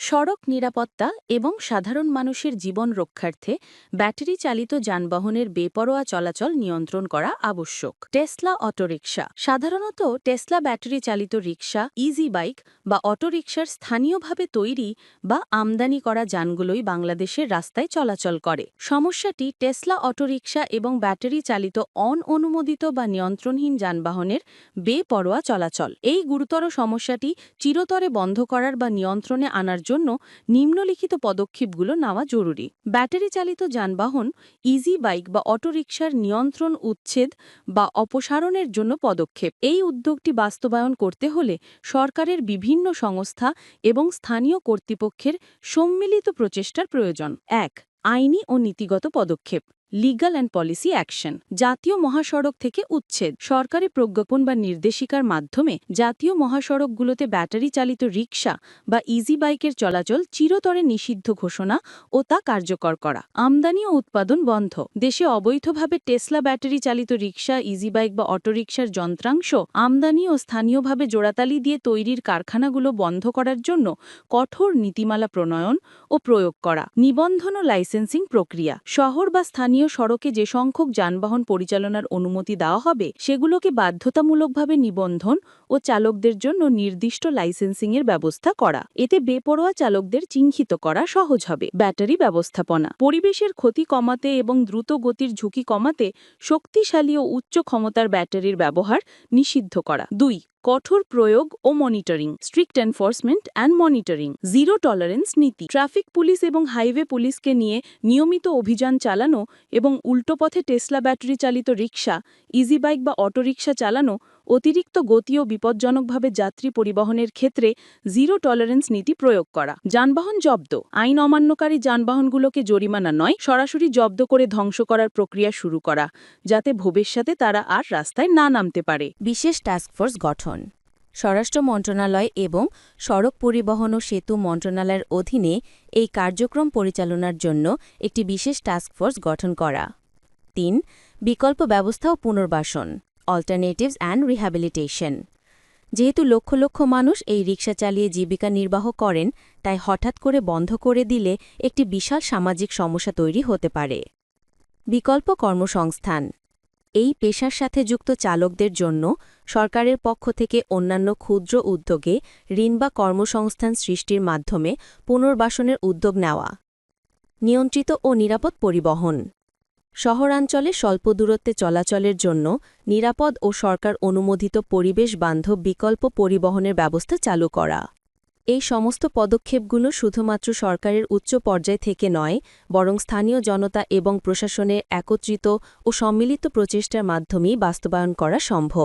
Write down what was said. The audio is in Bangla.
সড়ক নিরাপত্তা এবং সাধারণ মানুষের জীবন রক্ষার্থে ব্যাটারি চালিত যানবাহনের বেপরোয়া চলাচল নিয়ন্ত্রণ করা আবশ্যক। Tesla auto rickshaw. সাধারণত টেসলা ব্যাটারি চালিত রিকশা, ইজি বাইক বা অটোরিকশার স্থানীয়ভাবে তৈরি বা আমদানি করা যানগুলোই বাংলাদেশের রাস্তায় চলাচল করে। সমস্যাটি টেসলা অটোরিকশা এবং ব্যাটারি চালিত অন অনুমোদিত বা নিয়ন্ত্রণহীন যানবাহনের বেপরোয়া চলাচল। এই গুরুতর সমস্যাটি চিরতরে বন্ধ করার বা নিয়ন্ত্রণে আনার জন্য নিম্নলিখিত পদক্ষেপগুলো নেওয়া জরুরি। ব্যাটারি চালিত যানবাহন, ইজি বাইক বা অটোরিকশার নিয়ন্ত্রণ উচ্ছেদ বা অপসারণের জন্য পদক্ষেপ। এই উদ্যোগটি বাস্তবায়ন করতে হলে সরকারের বিভিন্ন সংস্থা এবং স্থানীয় কর্তৃপক্ষের সম্মিলিত প্রচেষ্টার প্রয়োজন। এক, আইনি ও নীতিগত পদক্ষেপ। লিগাল অ্যান্ড পলিসি অ্যাকশন জাতীয় মহাসড়ক থেকে উচ্ছেদ। সরকারি প্রজ্ঞাপন বা নির্দেশিকার মাধ্যমে জাতীয় মহাসড়কগুলোতে ব্যাটারি চালিত রিকশা বা ইজি বাইকের চলাচল চিরতরে নিষিদ্ধ ঘোষণা ও তা কার্যকর করা। আমদানি ও উৎপাদন বন্ধ। দেশে অবৈধভাবে টেসলা ব্যাটারি চালিত রিকশা ইজি বাইক বা অটোরিকশার যন্ত্রাংশ আমদানি ও স্থানীয়ভাবে জোড়াতালি দিয়ে তৈরির কারখানাগুলো বন্ধ করার জন্য কঠোর নীতিমালা প্রণয়ন ও প্রয়োগ করা। নিবন্ধন ও লাইসেন্সিং প্রক্রিয়া। শহর বা স্থানীয় সড়কে যে সংখ্যক যানবাহন পরিচালনার অনুমতি দেওয়া হবে, সেগুলোকে বাধ্যতামূলকভাবে নিবন্ধন ও চালকদের জন্য নির্দিষ্ট লাইসেন্সিংয়ের ব্যবস্থা করা। এতে বেপরোয়া চালকদের চিহ্নিত করা সহজ হবে। ব্যাটারি ব্যবস্থাপনা। পরিবেশের ক্ষতি কমাতে এবং দ্রুত গতির ঝুঁকি কমাতে শক্তিশালী ও উচ্চ ক্ষমতার ব্যাটারির ব্যবহার নিষিদ্ধ করা। দুই কঠোর প্রয়োগ ও monitoring strict enforcement and monitoring zero tolerance নীতি। ট্রাফিক পুলিশ এবং হাইওয়ে পুলিশকে নিয়ে নিয়মিত অভিযান চালানো এবং উল্টোপথে টেসলা ব্যাটারি চালিত রিক্সা ইজি বাইক বা অটোরিকশা চালানো অতিরিক্ত গতি ও বিপজ্জনকভাবে যাত্রী পরিবহনের ক্ষেত্রে জিরো টলারেন্স নীতি প্রয়োগ করা। যানবাহন জব্দ। আইন অমান্যকারী যানবাহনগুলোকে জরিমানা নয়, সরাসরি জব্দ করে ধ্বংস করার প্রক্রিয়া শুরু করা, যাতে ভবিষ্যতে তারা আর রাস্তায় না নামতে পারে। বিশেষ টাস্কফোর্স গঠন। স্বরাষ্ট্র মন্ত্রণালয় এবং সড়ক পরিবহন ও সেতু মন্ত্রণালয়ের অধীনে এই কার্যক্রম পরিচালনার জন্য একটি বিশেষ টাস্কফোর্স গঠন করা। তিন, বিকল্প ব্যবস্থা ও পুনর্বাসন। অল্টারনেটিভস অ্যান্ড রিহ্যাবিলিটেশন যেহেতু লক্ষ লক্ষ মানুষ এই রিক্সা চালিয়ে জীবিকা নির্বাহ করেন, তাই হঠাৎ করে বন্ধ করে দিলে একটি বিশাল সামাজিক সমস্যা তৈরি হতে পারে। বিকল্প কর্মসংস্থান। এই পেশার সাথে যুক্ত চালকদের জন্য সরকারের পক্ষ থেকে অন্যান্য ক্ষুদ্র উদ্যোগে ঋণ বা কর্মসংস্থান সৃষ্টির মাধ্যমে পুনর্বাসনের উদ্যোগ নেওয়া। নিয়ন্ত্রিত ও নিরাপদ পরিবহন। শহরাঞ্চলে স্বল্প দূরত্বে চলাচলের জন্য নিরাপদ ও সরকার অনুমোদিত পরিবেশ বান্ধব বিকল্প পরিবহনের ব্যবস্থা চালু করা। এই সমস্ত পদক্ষেপগুলো শুধুমাত্র সরকারের উচ্চ পর্যায় থেকে নয়, বরং স্থানীয় জনতা এবং প্রশাসনের একত্রিত ও সম্মিলিত প্রচেষ্টার মাধ্যমেই বাস্তবায়ন করা সম্ভব।